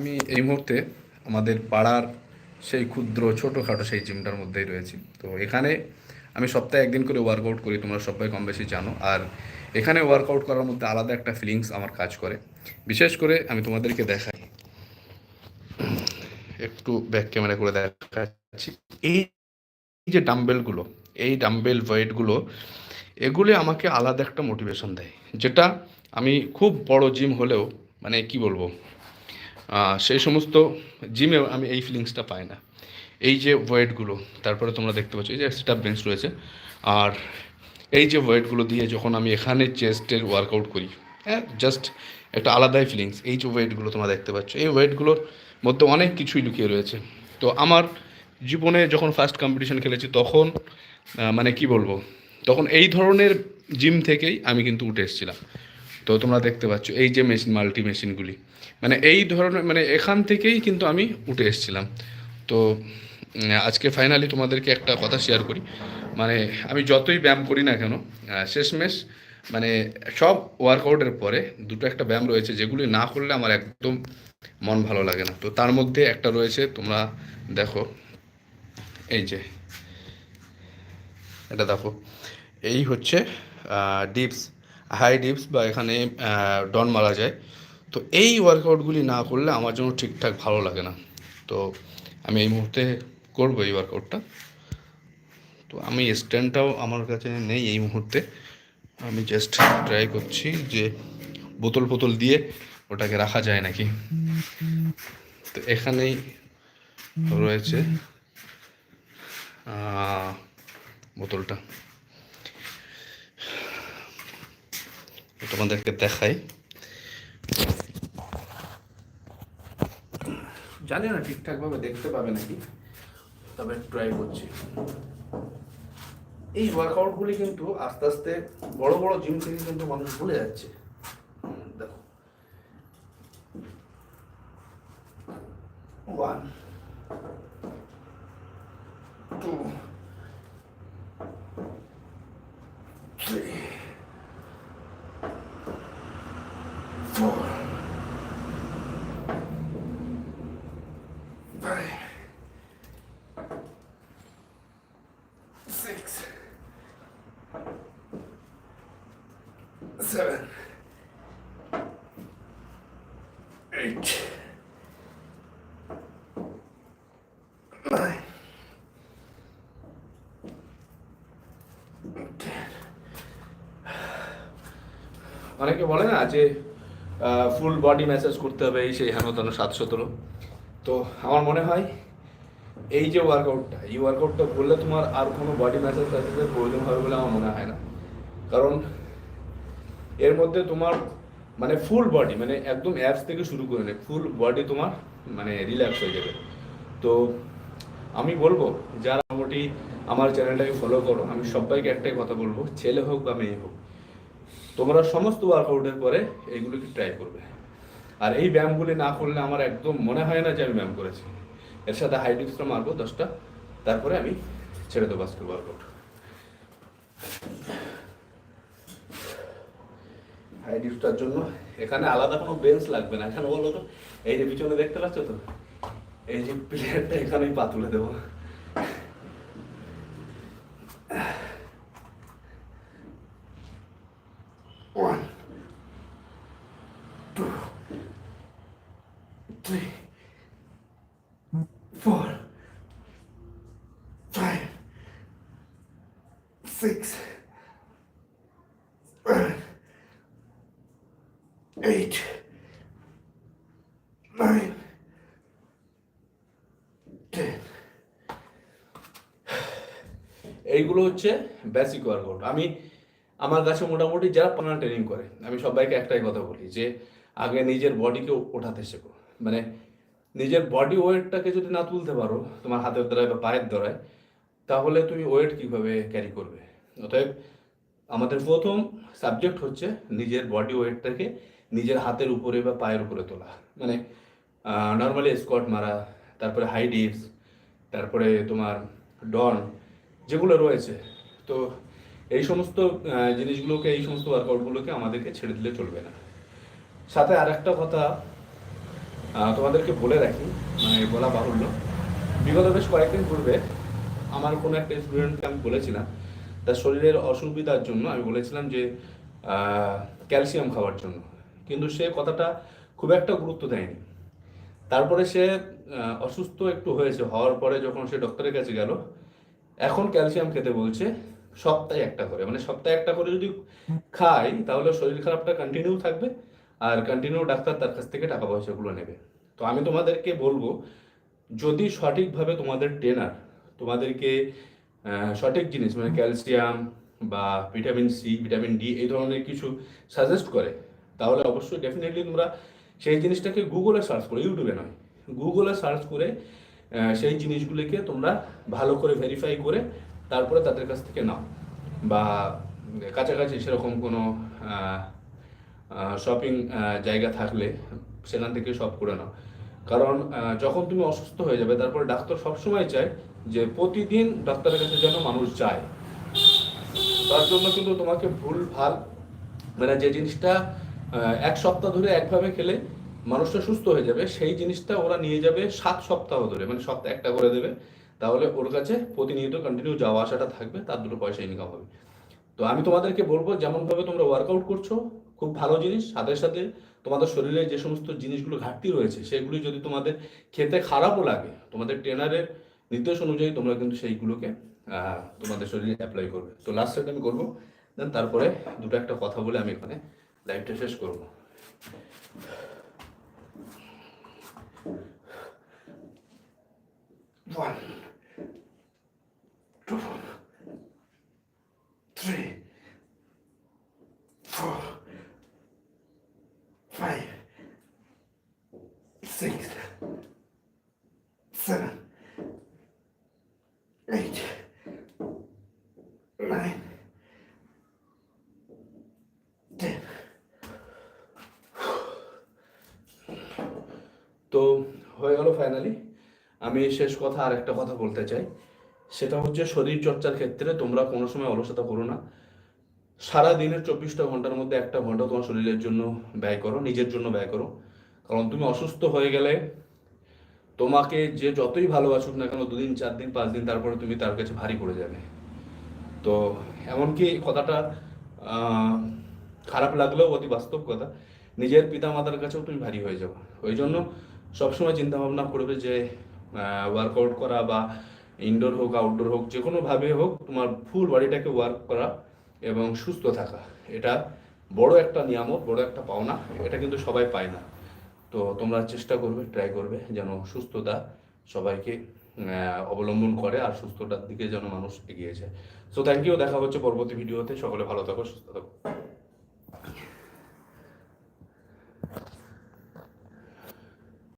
আমি এই মুহূর্তে আমাদের পাড়ার সেই ক্ষুদ্র, ছোটোখাটো সেই জিমটার মধ্যেই রয়েছি। তো এখানে আমি সপ্তাহে একদিন করে ওয়ার্কআউট করি, তোমরা সবাই কম বেশি জানো। আর এখানে ওয়ার্কআউট করার মধ্যে আলাদা একটা ফিলিংস আমার কাজ করে। বিশেষ করে আমি তোমাদেরকে দেখাই। একটু ব্যাক ক্যামেরা করে দেখাচ্ছি। এই যে ডাম্বেলগুলো এই ডাম্বেল ওয়েটগুলো এগুলো আমাকে আলাদা একটা মোটিভেশন দেয়। যেটা আমি খুব বড় জিম হলেও মানে কি বলব? সেই সমস্ত জিমে আমি এই ফিলিংসটা পাই না। এই যে ওয়েটগুলো তারপরে তোমরা দেখতে পাচ্ছ, এই যে স্টাফ বেঞ্চ রয়েছে। আর এই যে ওয়েটগুলো দিয়ে যখন আমি এখানে চেস্টের ওয়ার্কআউট করি হ্যাঁ জাস্ট একটা আলাদাই ফিলিংস এই যে ওয়েটগুলো তোমরা দেখতে পাচ্ছ, এই ওয়েটগুলোর মধ্যে অনেক কিছুই লুকিয়ে রয়েছে। তো আমার জীবনে যখন ফার্স্ট কম্পিটিশন খেলেছি, তখন মানে কি বলব, তখন এই ধরনের জিম থেকেই আমি কিন্তু উঠে এসেছিলাম। তো তোমরা দেখতে পাচ্ছ, এই যে মেশিন, মাল্টি মেশিনগুলি। মানে এই ধরনের মানে এখান থেকেই কিন্তু আমি উঠে এসেছিলাম। তো আজকে ফাইনালি তোমাদেরকে একটা কথা শেয়ার করি। মানে আমি যতই ব্যায়াম করি না কেন শেষমেশ মানে সব ওয়ার্কআউটের পরে দুটো একটা ব্যায়াম রয়েছে, যেগুলি না করলে আমার একদম মন ভালো লাগে না। তো তার মধ্যে একটা রয়েছে, তোমরা দেখো। এই যে, এটা দেখো। এই হচ্ছে ডিপস হাই ডিপস বা এখানে ডন মারা যায়। তো এই ওয়ার্কআউটগুলি না করলে আমার জন্য ঠিকঠাক ভালো লাগে না। তো আমি এই মুহূর্তে করব এই ওয়ার্কআউটটা তো আমি স্ট্যান্ডটাও আমার কাছে নেই এই মুহূর্তে। আমি জাস্ট ট্রাই করছি যে বোতল বোতল দিয়ে ওটাকে রাখা যায় নাকি। তো এখানেই রয়েছে বোতলটা। তোমাদেরকে দেখাই। জানি না ঠিকঠাকভাবে দেখতে পাবে নাকি, তবে ট্রাই করছি। এই ওয়ার্কআউটগুলি কিন্তু আস্তে আস্তে বড় বড় জিম থেকে কিন্তু মানুষ ভুলে যাচ্ছে। দেখো। One four, five, six, seven, eight, nine, ten. অনেকে বলে না যে ফুল বডি ম্যাসাজ করতে হবে এই সেই হেন সাত সতেরো তো আমার মনে হয় এই যে ওয়ার্কআউটটা এই ওয়ার্কআউটটা করলে তোমার আর কোনো বডি ম্যাসাজ ট্যাসাজের প্রয়োজন হবে বলে আমার মনে হয় না। কারণ এর মধ্যে তোমার মানে ফুল বডি মানে একদম অ্যাপস থেকে শুরু করে নে ফুল বডি তোমার মানে রিল্যাক্স হয়ে যাবে। তো আমি বলব, যারা মোটামুটি আমার চ্যানেলটাকে ফলো করো, আমি সবাইকে একটাই কথা বলব, ছেলে হোক বা মেয়ে হোক, তোমরা সমস্ত ওয়ার্কআউটের পরে এইগুলোকে ট্রাই করবে। আর এই ব্যায়ামগুলি না করলে আমার একদম মনে হয় না যে আমি ব্যায়াম করেছি। এর সাথে হাই ডিপসটা মারবো দশটা, তারপরে আমি ছেড়ে দেবো আজকে ওয়ার্কআউট ডিপসটার জন্য। এখানে আলাদা কোনো বেঞ্চ লাগবে না। এখানে বলো তো এই যে পিছনে দেখতে পাচ্ছ তো? এই যে প্লেয়ারটা এখানেই পা তুলে দেবো। One, two, four, five, six, seven, eight, nine, ten. এইগুলো হচ্ছে বেসিক ওয়ার্কআউট আমি আমার কাছে মোটামুটি যারা পানা ট্রেনিং করে আমি সবাইকে একটাই কথা বলি যে আগে নিজের বডিকে ওঠাতে শেখো। মানে নিজের বডি ওয়েটটাকে যদি না তুলতে পারো তোমার হাতের দ্বারায় বা পায়ের দ্বারায় তাহলে তুমি ওয়েট কীভাবে ক্যারি করবে? অতএব আমাদের প্রথম সাবজেক্ট হচ্ছে নিজের বডি ওয়েটটাকে নিজের হাতের উপরে বা পায়ের উপরে তোলা। মানে নর্মালি স্কোয়াট মারা, তারপরে হাই ডিপস তারপরে তোমার ডন যেগুলো রয়েছে। তো এই সমস্ত জিনিসগুলোকে, এই সমস্ত ওয়ার্কআউটগুলোকে আমাদেরকে ছেড়ে দিলে চলবে না। সাথে আর একটা কথা তোমাদেরকে বলে রাখি মানে বলা বাহুল্য। বিগত বেশ কয়েকদিন পূর্বে আমার কোনো একটা স্টুডেন্টকে আমি বলেছিলাম, তার শরীরের অসুবিধার জন্য আমি বলেছিলাম যে ক্যালসিয়াম খাওয়ার জন্য। কিন্তু সে কথাটা খুব একটা গুরুত্ব দেয়নি। তারপরে সে অসুস্থ একটু হয়েছে, হওয়ার পরে যখন সে ডক্টরের কাছে গেল, এখন ক্যালসিয়াম খেতে বলছে সপ্তাহে একটা করে। মানে সপ্তাহে একটা করে যদি খাই, তাহলে শরীর খারাপটা কন্টিনিউ থাকবে আর কন্টিনিউ ডাক্তার তার কাছ থেকে টাকা পয়সাগুলো নেবে। তো আমি তোমাদেরকে বলব, যদি সঠিকভাবে তোমাদের ট্রেনার তোমাদেরকে সঠিক জিনিস মানে ক্যালসিয়াম বা ভিটামিন সি, ভিটামিন ডি এই ধরনের কিছু সাজেস্ট করে তাহলে অবশ্যই ডেফিনেটলি তোমরা সেই জিনিসটাকে গুগলে সার্চ করে ইউটিউবে নয়। গুগলে সার্চ করে সেই জিনিসগুলিকে তোমরা ভালো করে ভেরিফাই করে তারপরে তাদের কাছ থেকে নাও। বা কাছাকাছি সেরকম কোনো শপিং জায়গা থাকলে সেখান থেকে সব করে নাও। কারণ যখন তুমি অসুস্থ হয়ে যাবে, তারপরে ডাক্তার সবসময় চায় যে প্রতিদিন ডাক্তারের কাছে যেন মানুষ যায়। তার জন্য কিন্তু তোমাকে ভুল ভালো মানে যে জিনিসটা এক সপ্তাহ ধরে একভাবে খেলে মানুষটা সুস্থ হয়ে যাবে, সেই জিনিসটা ওরা নিয়ে যাবে সাত সপ্তাহ ধরে মানে সপ্তাহে একটা করে দেবে, তাহলে ওর কাছে প্রতিনিয়ত কন্টিনিউ যাওয়া আসাটা থাকবে, তার দুটো পয়সা ইনকাম হবে। তো আমি তোমাদেরকে বলব, যেমনভাবে তোমরা ওয়ার্কআউট করছ, খুব ভালো জিনিস, সাথে সাথে তোমাদের শরীরে যে সমস্ত জিনিসগুলো ঘাটতি রয়েছে, সেগুলি যদি তোমাদের খেতে খারাপও লাগে, তোমাদের ট্রেনারের নির্দেশ অনুযায়ী তোমরা কিন্তু সেইগুলোকে তোমাদের শরীরে অ্যাপ্লাই করবে। তো লাস্ট সেট আমি করব দেন তারপরে দুটো একটা কথা বলে আমি এখানে লাইভটা শেষ করব One, two, three, four, five, six, seven, eight, nine, ten. তো হয়ে গেল ফাইনালি আমি শেষ কথা আর একটা কথা বলতে চাই। সেটা হচ্ছে শরীর চর্চার ক্ষেত্রে তোমরা কোনো সময় অলসতা করো না। সারা দিনের চব্বিশটা ঘণ্টার মধ্যে একটা ঘণ্টা তোমার শরীরের জন্য ব্যয় করো, নিজের জন্য ব্যয় করো। কারণ তুমি অসুস্থ হয়ে গেলে তোমাকে যে যতই ভালোবাসুক না কেন দুদিন, চার দিন, পাঁচ দিন তারপরে তুমি তার কাছে ভারী পড়ে যাবে। তো এমনকি কথাটা খারাপ লাগলেও অতি বাস্তব কথা, নিজের পিতা মাতার কাছেও তুমি ভারী হয়ে যাব। ওই জন্য সবসময় চিন্তা ভাবনা করবে যে ওয়ার্কআউট করা বা ইনডোর হোক আউটডোর হোক, যে কোনোভাবে হোক, তোমার ফুল বডিটাকে ওয়ার্ক করা এবং সুস্থ থাকা। এটা বড় একটা নিয়ামত, বড় একটা পাওনা, এটা কিন্তু সবাই পায় না। তো তোমরা চেষ্টা করবে ট্রাই করবে যেন সুস্থতা সবাইকে অবলম্বন করে আর সুস্থতার দিকে যেন মানুষ এগিয়ে যায়। সো থ্যাংক ইউ দেখা হচ্ছে পরবর্তী ভিডিওতে সকলে ভালো থাকো, সুস্থ থাকো।